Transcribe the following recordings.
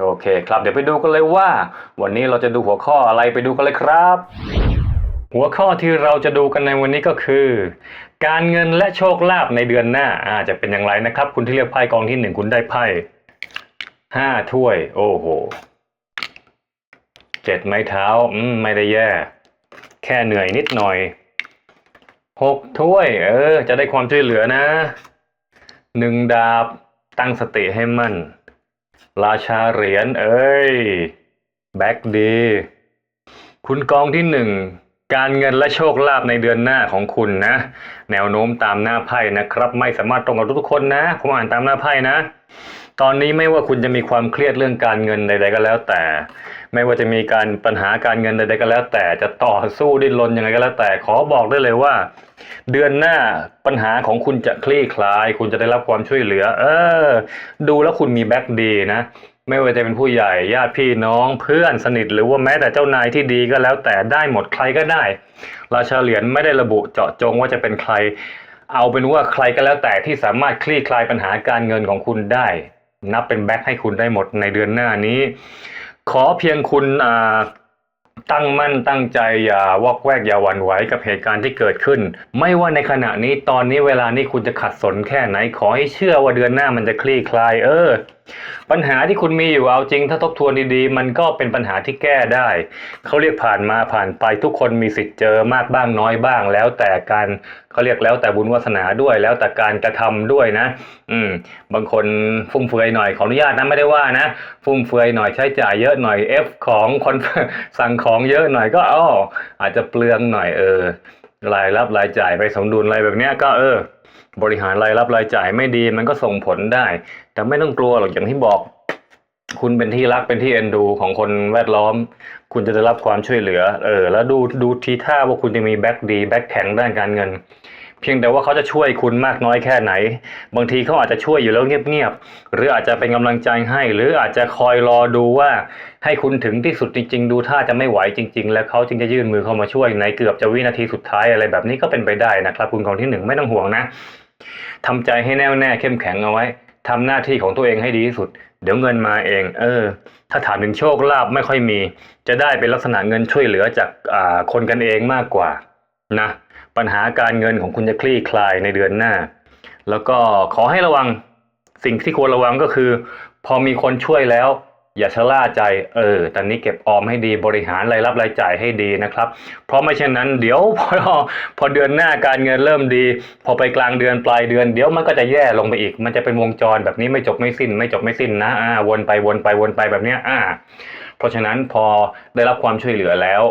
โอเคครับ เดี๋ยวไปดูกันเลยว่า วันนี้เราจะดูหัวข้ออะไรไปดูกันเลยครับ หัวข้อที่เราจะดูกันในวันนี้ก็คือ การเงินและโชคลาภในเดือนหน้าอาจะเป็นอย่างไรนะครับ คุณที่เลือกไพ่กองที่หนึ่งคุณได้ไพ่ห้าถ้วย โอ้โหเจ็ดไม้เท้า อืมไม่ได้แย่ แค่เหนื่อยนิดหน่อยหกถ้วย เออ จะได้ความช่วยเหลือนะหนึ่งดาบตั้งสติให้มั่น ราชาเหรียญเอ้ย แบ็กดี คุณกองที่หนึ่งการเงินและโชคลาภในเดือนหน้าของคุณนะ แนวโน้มตามหน้าไพ่นะครับ ไม่สามารถตรงกับทุกคนนะผมอ่านตามหน้าไพ่นะ ตอนนี้ไม่ว่าคุณจะมีความเครียดเรื่องการเงินใดๆก็แล้วแต่ ไม่ว่าจะมีการปัญหาการเงินใดๆก็แล้ว แต่จะต่อสู้ดิ้นรนยังไงก็แล้ว แต่ขอบอกได้เลยว่า เดือนหน้าปัญหาของคุณจะคลี่คลาย คุณจะได้รับความช่วยเหลือ เออ ดูแล้วคุณมีแบ็คดีนะไม่ว่าจะเป็นผู้ใหญ่ญาติพี่น้องเพื่อนสนิทหรือว่าแม้แต่เจ้านายที่ดีก็แล้วแต่ได้หมดใครก็ได้ ราชาเหรียญไม่ได้ระบุเจาะจงว่าจะเป็นใคร เอาเป็นว่าใครก็แล้วแต่ที่สามารถคลี่คลายปัญหาการเงินของคุณได้ นับเป็นแบ็คให้คุณได้หมดในเดือนหน้านี้ ขอเพียงคุณตั้งมั่นตั้งใจอย่าวอกแวกอย่าหวั่นไหวกับเหตุการณ์ที่เกิดขึ้น ไม่ว่าในขณะนี้ตอนนี้เวลานี้คุณจะขัดสนแค่ไหนขอให้เชื่อว่าเดือนหน้ามันจะคลี่คลาย เออ ปัญหาที่คุณมีอยู่เอาจริง ถ้าทบทวนดีๆ มันก็เป็นปัญหาที่แก้ได้ เขาเรียกผ่านมาผ่านไปทุกคนมีสิทธิ์เจอมากบ้างน้อยบ้าง แล้วแต่การเขาเรียกแล้วแต่บุญวาสนาด้วย แล้วแต่การกระทำด้วยนะ อืม บางคนฟุ่มเฟือยหน่อยขออนุญาตนะไม่ได้ว่านะ ฟุ่มเฟือยหน่อยใช้จ่ายเยอะหน่อย F ของคนสั่งของเยอะหน่อยก็อ้ออาจจะเปลืองหน่อยเออรายรับรายจ่ายไปสมดุลอะไรแบบเนี้ยก็เออ บริหารรายรับรายจ่ายไม่ดีมันก็ส่งผลได้ แต่ไม่ต้องกลัวหรอกอย่างที่บอก คุณเป็นที่รักเป็นที่เอ็นดูของคนแวดล้อม คุณจะได้รับความช่วยเหลือ เออ แล้วดูดูทีท่าว่าคุณจะมีแบ็กดีแบ็กแข็งด้านการเงิน เพียงแต่ว่าเขาจะช่วยคุณมากน้อยแค่ไหน บางทีเขาอาจจะช่วยอยู่แล้วเงียบๆหรืออาจจะเป็นกำลังใจให้ หรืออาจจะคอยรอดูว่าให้คุณถึงที่สุดจริง ๆ ดูท่าจะไม่ไหวจริง ๆ แล้วเขาจึงจะยื่นมือเข้ามาช่วยในเกือบจะวินาทีสุดท้ายอะไรแบบนี้ก็เป็นไปได้นะครับ คุณของที่หนึ่งไม่ต้องห่วงนะ ทำใจให้แน่วแน่เข้มแข็งเอาไว้ทำหน้าที่ของตัวเองให้ดีที่สุด เดี๋ยวเงินมาเอง เออ ถ้าถามถึงโชคลาภไม่ค่อยมี จะได้เป็นลักษณะเงินช่วยเหลือจากอ่าคนกันเองมากกว่า นะ ปัญหาการเงินของคุณจะคลี่คลายในเดือนหน้า แล้วก็ขอให้ระวังสิ่งที่ควรระวังก็คือ พอมีคนช่วยแล้ว อย่าชะล่าใจ เออ ตอนนี้เก็บออมให้ดี บริหารรายรับรายจ่ายให้ดีนะครับ เพราะไม่เช่นนั้น เดี๋ยวพอพอเดือนหน้าการเงินเริ่มดี พอไปกลางเดือนปลายเดือน เดี๋ยวมันก็จะแย่ลงไปอีก มันจะเป็นวงจรแบบนี้ไม่จบไม่สิ้น ไม่จบไม่สิ้นนะอ่าวนไปวนไปวนไปแบบเนี้ยอ่า เพราะฉะนั้นพอได้รับความช่วยเหลือแล้ว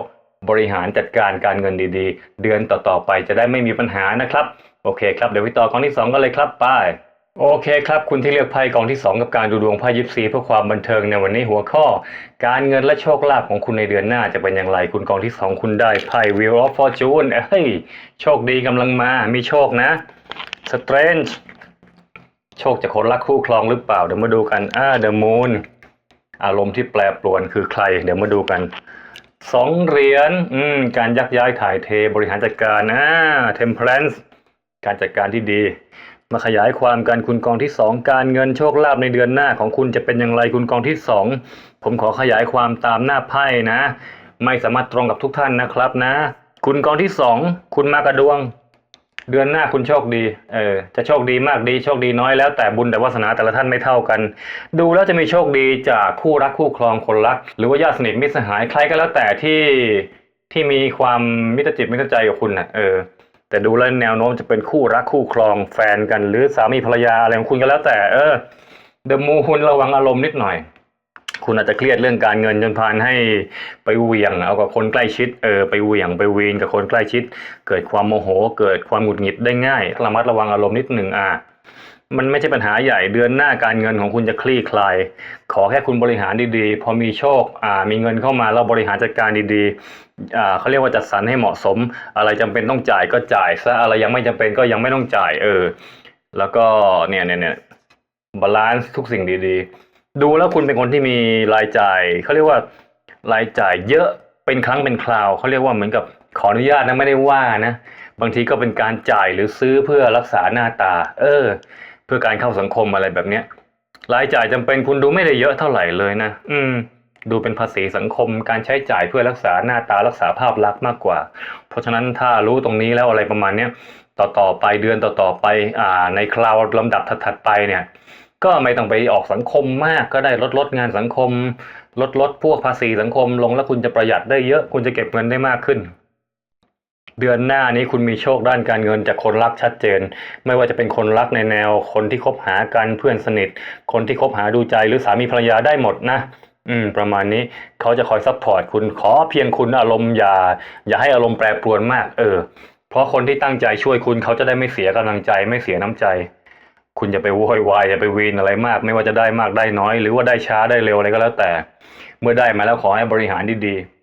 บริหารจัดการการเงินดี ๆ เดือนต่อๆไปจะได้ไม่มีปัญหานะครับ โอเคครับ เดี๋ยวไปต่อกองที่ 2กันเลยครับไป้าย โอเคครับคุณที่เลือกไพ่กองที่ 2 กับการดูดวงไพ่ยิปซีเพื่อความบันเทิงในวันนี้หัวข้อ การเงินและโชคลาภของคุณในเดือนหน้าจะเป็นอย่างไรคุณกองที่ 2 คุณได้ไพ่ Wheel of Fortune เอ้ยโชคดีกำลังมามีโชคนะ Strange โชคจากคนรักคู่ครองหรือเปล่า เดี๋ยวมาดูกันอ่า The Moon อารมณ์ที่แปรปรวนคือใคร เดี๋ยวมาดูกันสองเหรียญอืมการยักย้ายถ่ายเทบริหารจัดการอ่า temperance การจัดการที่ดี มาขยายความกันคุณกองที่สองการเงินโชคลาภในเดือนหน้าของคุณจะเป็นอย่างไรคุณกองที่สองผมขอขยายความตามหน้าไพ่นะ ไม่สามารถตรงกับทุกท่านนะครับนะ คุณกองที่สองคุณมากระดวง เดือนหน้าคุณโชคดีเออจะโชคดีมากดีโชคดีน้อยแล้วแต่บุญแต่วาสนาแต่ละท่านไม่เท่ากัน ดูแล้วจะมีโชคดีจากคู่รักคู่ครองคนรัก หรือว่าญาติสนิทมิตรสหายใครก็แล้วแต่ที่ที่มีความมิตรจิตมิตรใจกับคุณน่ะเออ แต่ดูแล้วแนวโน้มจะเป็นคู่รักคู่ครองแฟนกันหรือสามีภรรยาอะไรของคุณก็แล้วแต่เออเดมูฮุนระวังอารมณ์นิดหน่อย คุณอาจจะเครียดเรื่องการเงินจนพานให้ไปเหวี่ยงเอากับคนใกล้ชิดเออไปเหวี่ยงไปวีนกับคนใกล้ชิด เกิดความโมโห เกิดความหงุดหงิดได้ง่าย ระมัดระวังอารมณ์นิดหนึ่งอะ มันไม่ใช่ปัญหาใหญ่เดือนหน้าการเงินของคุณจะคลี่คลาย ขอแค่คุณบริหารดีๆ พอมีโชคอ่ามีเงินเข้ามาแล้วบริหารจัดการดีๆอ่าเขาเรียกว่าจัดสรรให้เหมาะสม อะไรจำเป็นต้องจ่ายก็จ่ายซะอะไรยังไม่จำเป็นก็ยังไม่ต้องจ่ายเออ แล้วก็เนี่ยเนี่ยเนี่ยบาลานซ์ทุกสิ่งดีๆ ดูแล้วคุณเป็นคนที่มีรายจ่ายเขาเรียกว่ารายจ่ายเยอะเป็นครั้งเป็นคราวเขาเรียกว่าเหมือนกับขออนุญาตนะไม่ได้ว่านะ บางทีก็เป็นการจ่ายหรือซื้อเพื่อรักษาหน้าตา เออ พื่อการเข้าสังคมอะไรแบบเนี้ยรายจ่ายจำเป็นคุณดูไม่ได้เยอะเท่าไหร่เลยนะ อืม ดูเป็นภาษีสังคม การใช้จ่ายเพื่อรักษาหน้าตารักษาภาพลักษณ์มากกว่า เพราะฉะนั้นถ้ารู้ตรงนี้แล้วอะไรประมาณเนี้ยต่อต่อไปเดือนต่อต่อไป อ่า ในคราวลำดับถัดๆไปเนี่ย ก็ไม่ต้องไปออกสังคมมากก็ได้ลดลดงานสังคม ลดลดพวกภาษีสังคมลงแล้วคุณจะประหยัดได้เยอะ คุณจะเก็บเงินได้มากขึ้น เดือนหน้านี้คุณมีโชคด้านการเงินจากคนรักชัดเจน ไม่ว่าจะเป็นคนรักในแนว คนที่คบหากันเพื่อนสนิท คนที่คบหาดูใจหรือสามีภรรยาได้หมดนะอืมประมาณนี้เขาจะคอยซัพพอร์ตคุณขอเพียงคุณอารมณ์อย่า อย่าให้อารมณ์แปรปรวนมาก เออ เพราะคนที่ตั้งใจช่วยคุณเขาจะได้ไม่เสียกำลังใจไม่เสียน้ำใจ คุณอย่าไปโวยวายอย่าไปวีนอะไรมาก ไม่ว่าจะได้มากได้น้อย หรือว่าได้ช้าได้เร็วอะไรก็แล้วแต่ เมื่อได้มาแล้วขอให้บริหารดีๆ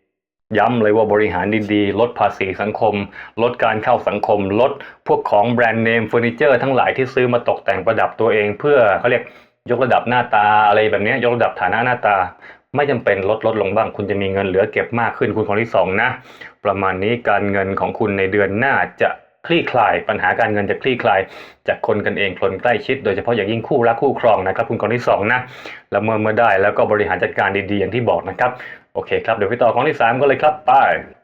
ย้ำเลยว่าบริหารดีๆ ลดภาษีสังคม ลดการเข้าสังคม ลดพวกของแบรนด์เนมเฟอร์นิเจอร์ทั้งหลายที่ซื้อมาตกแต่งประดับตัวเอง เพื่อเขาเรียกยกระดับหน้าตาอะไรแบบนี้ยกระดับฐานะหน้าตา ไม่จำเป็นลดลดลงบ้าง คุณจะมีเงินเหลือเก็บมากขึ้นคุณคนที่สองนะ ประมาณนี้การเงินของคุณในเดือนหน้าจะคลี่คลาย ปัญหาการเงินจะคลี่คลาย จากคนกันเองคนใกล้ชิด โดยเฉพาะอย่างยิ่งคู่รักคู่ครองนะครับ คุณคนที่สองนะแล้วเมื่อเมื่อได้แล้วก็บริหารจัดการดีๆอย่างที่บอกนะครับ โอเคครับเดี๋ยวไปต่อกองที่ 3ก็เลยครับไป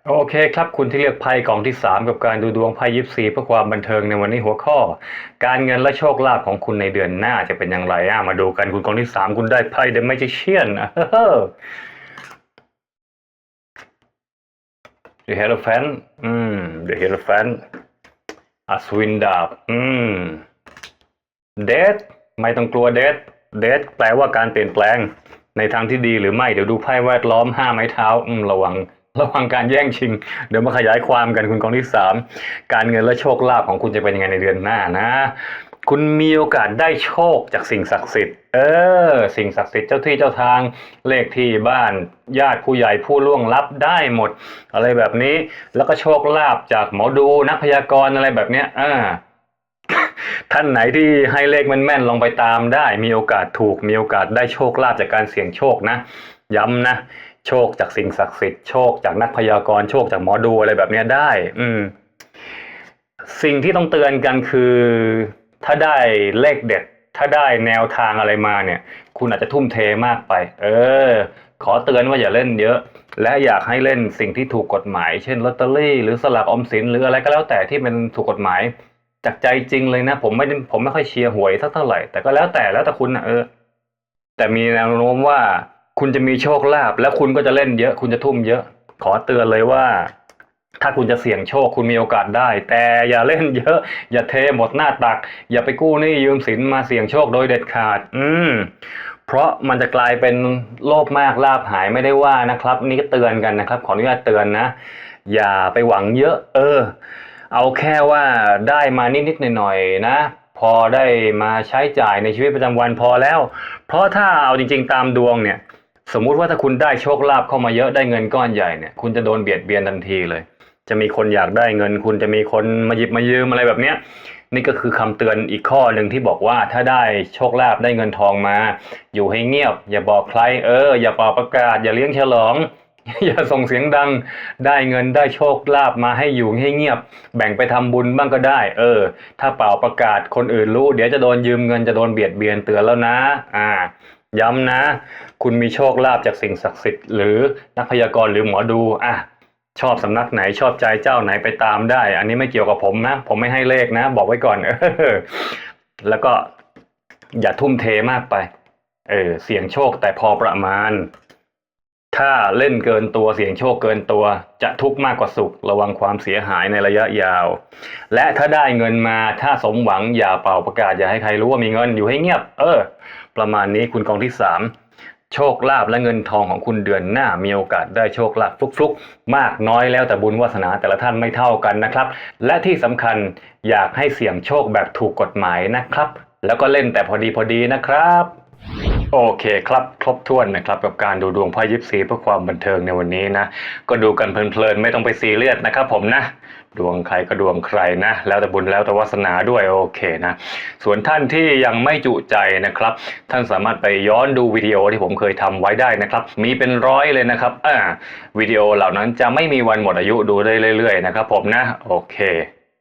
โอเคครับคุณที่เลือกไพ่กองที่ 3 กับการดูดวงไพ่ยิปซีเพื่อความบันเทิงในวันนี้หัวข้อ การเงินและโชคลาภของคุณในเดือนหน้าจะเป็นอย่างไรอะมาดูกันคุณกองที่ 3 คุณได้ไพ่เดอะแมจิเชียน The Hierophant อืม The Hierophant อัศวินดาบอืมเดทไม่ต้องกลัวเดทเดทแปลว่าการเปลี่ยนแปลง ในทางที่ดีหรือไม่เดี๋ยวดูไพ่แวดล้อมห้าไม้เท้าอืมระวัง ระวังการแย่งชิง เดี๋ยวมาขยายความกันคุณกองที่สามการเงินและโชคลาภของคุณจะเป็นยังไงในเดือนหน้านะ คุณมีโอกาสได้โชคจากสิ่งศักดิ์สิทธิ์เออ สิ่งศักดิ์สิทธิ์เจ้าที่เจ้าทางเลขที่บ้าน ญาติผู้ใหญ่ผู้ล่วงลับได้หมด อะไรแบบนี้ แล้วก็โชคลาภจากหมอดูนักพยากรณ์อะไรแบบเนี้ยอ่า ท่านไหนที่ให้เลขแม่นๆลองไปตามได้ มีโอกาสถูกมีโอกาสได้โชคลาภจากการเสี่ยงโชคนะ ย้ำนะโชคจากสิ่งศักดิ์สิทธิ์โชคจากนักพยากรณ์โชคจากหมอดูอะไรแบบเนี้ยได้ อืม สิ่งที่ต้องเตือนกันคือ ถ้าได้เลขเด็ด ถ้าได้แนวทางอะไรมาเนี่ย คุณอาจจะทุ่มเทมากไป เออ ขอเตือนว่าอย่าเล่นเยอะ และอยากให้เล่นสิ่งที่ถูกกฎหมาย เช่นลอตเตอรี่หรือสลากออมสินหรืออะไรก็แล้วแต่ที่เป็นถูกกฎหมาย จากใจจริงเลยนะ ผมไม่ผมไม่ค่อยเชียร์หวยสักเท่าไหร่ แต่ก็แล้วแต่แล้วแต่คุณนะเออ แต่มีแนวโน้มว่าคุณจะมีโชคลาภแล้วคุณก็จะเล่นเยอะ คุณจะทุ่มเยอะ ขอเตือนเลยว่า ถ้าคุณจะเสี่ยงโชคคุณมีโอกาสได้ แต่อย่าเล่นเยอะ อย่าเทหมดหน้าตัก อย่าไปกู้หนี้ยืมสินมาเสี่ยงโชคโดยเด็ดขาด อืมเพราะมันจะกลายเป็นโลภมากลาภหายไม่ได้ว่านะครับ นี่ก็เตือนกันนะครับ ขออนุญาตเตือนนะ อย่าไปหวังเยอะ เออ เอาแค่ว่าได้มานิดๆหน่อยๆนะ พอได้มาใช้จ่ายในชีวิตประจำวันพอแล้ว เพราะถ้าเอาจริง ๆ ตามดวงเนี่ย สมมุติว่าถ้าคุณได้โชคลาภเข้ามาเยอะได้เงินก้อนใหญ่เนี่ยคุณจะโดนเบียดเบียนทันทีเลย จะมีคนอยากได้เงิน คุณจะมีคนมาหยิบมายืมอะไรแบบเนี้ยนี่ก็คือคำเตือนอีกข้อหนึ่งที่บอกว่าถ้าได้โชคลาภได้เงินทองมา อยู่ให้เงียบ อย่าบอกใครเออ อย่าเป่าประกาศ อย่าเลี้ยงฉลอง อย่าส่งเสียงดังได้เงินได้โชคลาภมาให้อยู่ให้เงียบ แบ่งไปทำบุญบ้างก็ได้ เออ ถ้าเป่าประกาศคนอื่นรู้ เดี๋ยวจะโดนยืมเงินจะโดนเบียดเบียนเตือนแล้วนะ อ่า ย้ำนะ คุณมีโชคลาภจากสิ่งศักดิ์สิทธิ์หรือนักพยากรณ์หรือหมอดูอะชอบสำนักไหนชอบใจเจ้าไหนไปตามได้ อันนี้ไม่เกี่ยวกับผมนะ ผมไม่ให้เลขนะ บอกไว้ก่อนออแล้วก็อย่าทุ่มเทมากไป เออ เสี่ยงโชคแต่พอประมาณ ถ้าเล่นเกินตัวเสี่ยงโชคเกินตัว จะทุกข์มากกว่าสุข ระวังความเสียหายในระยะยาว และถ้าได้เงินมาถ้าสมหวังอย่าเป่าประกาศอย่าให้ใครรู้ว่ามีเงินอยู่ให้เงียบ เออ ประมาณนี้คุณกองที่สามโชคลาภและเงินทองของคุณเดือนหน้ามีโอกาสได้โชคลาภฟลุกๆ มากน้อยแล้วแต่บุญวาสนาแต่ละท่านไม่เท่ากันนะครับ และที่สำคัญอยากให้เสี่ยงโชคแบบถูกกฎหมายนะครับ แล้วก็เล่นแต่พอดีพอดีนะครับ โอเคครับครบถ้วนนะครับกับการดูดวงไพ่ยิปซีเพื่อความบันเทิงในวันนี้นะก็ดูกันเพลินๆไม่ต้องไปซีเรียสนะครับผมนะดวงใครก็ดวงใครนะ แล้วแต่บุญแล้วแต่วาสนาด้วยโอเคนะ ส่วนท่านที่ยังไม่จุใจนะครับ ท่านสามารถไปย้อนดูวิดีโอที่ผมเคยทำไว้ได้นะครับ มีเป็นร้อยเลยนะครับอ่าวิดีโอเหล่านั้นจะไม่มีวันหมดอายุดูได้เรื่อยๆนะครับผมนะโอเค